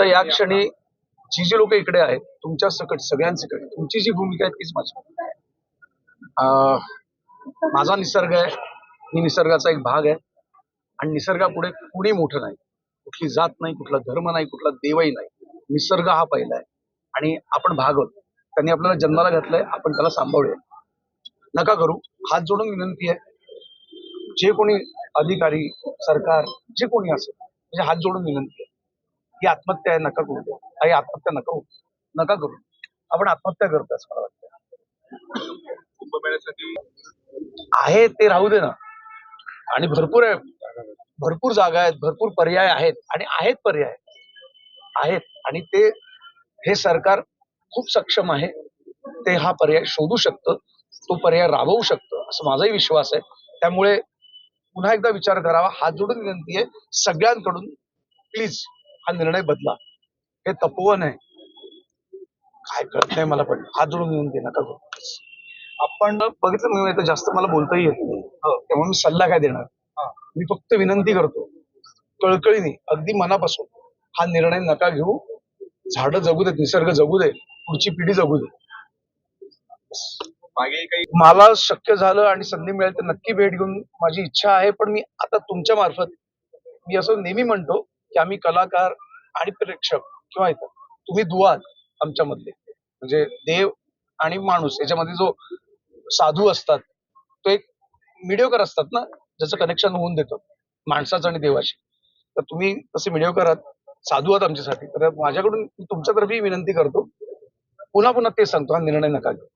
आता या क्षणी जी जी लोक इकडे आहेत तुमच्या सकट सगळ्यांसकट तुमची जी भूमिका आहे तीच माझी. माझा निसर्ग आहे. मी निसर्गाचा एक भाग आहे. आणि निसर्गापुढे कुणी मोठं नाही. कुठली जात नाही कुठला धर्म नाही कुठला देवही नाही. निसर्ग हा पहिला आहे. आणि आपण भाग आहोत त्यांनी आपल्याला जन्माला घातलंय आपण त्याला सांभाळूया. नका करू. हात जोडून विनंती आहे. जे कोणी अधिकारी सरकार जे कोणी असेल म्हणजे हात जोडून विनंती ही आत्महत्या आहे नका करू द्या काही आत्महत्या नका नका करू. आपण आत्महत्या करतो असं मला वाटतं आहे ते राहू दे ना. आणि भरपूर आहे. भरपूर जागा आहेत भरपूर पर्याय आहेत आणि आहेत पर्याय. आहेत. आणि ते हे सरकार खूप सक्षम आहे. ते हा पर्याय शोधू शकतं. तो पर्याय राबवू शकतं. असं माझाही विश्वास आहे. त्यामुळे पुन्हा एकदा विचार करावा. हात जोडून विनंती आहे सगळ्यांकडून. प्लीज. हा निर्णय बदला. हे तपोवन आहे. काय कळत नाही मला पण. हात जोडून विनंती नका करू. आपण बघितलं मी आता जास्त मला बोलताही येत नाही. त्यामुळे मी सल्ला काय देणार? मी फक्त विनंती करतो कळकळीने अगदी मनापासून हा निर्णय नका घेऊ. झाडं जगू देत निसर्ग जगू दे पुढची पिढी जगू दे. मागे काही मला शक्य झालं आणि संधी मिळेल तर नक्की भेट घेऊन माझी इच्छा आहे पण मी आता तुमच्या मार्फत मी असं नेहमी म्हणतो की आम्ही कलाकार आणि प्रेक्षक किंवा इथं तुम्ही दुवा आहात आमच्यामधले. म्हणजे देव आणि माणूस याच्यामध्ये जो साधू असतात तो एक मिडिओकर असतात ना ज्याचं कनेक्शन होऊन देतं माणसाचं आणि देवाशी. तर तुम्ही तसे मिडिओकर आहात साधू आहात आमच्यासाठी तर माझ्याकडून मी तुमच्यातर्फे विनंती करतो पुन्हा पुन्हा ते सांगतो हा निर्णय नका घेऊ.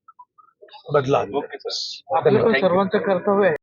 बदला. Okay sir. धन्यवाद. सर्वांचं कर्तव्य आहे.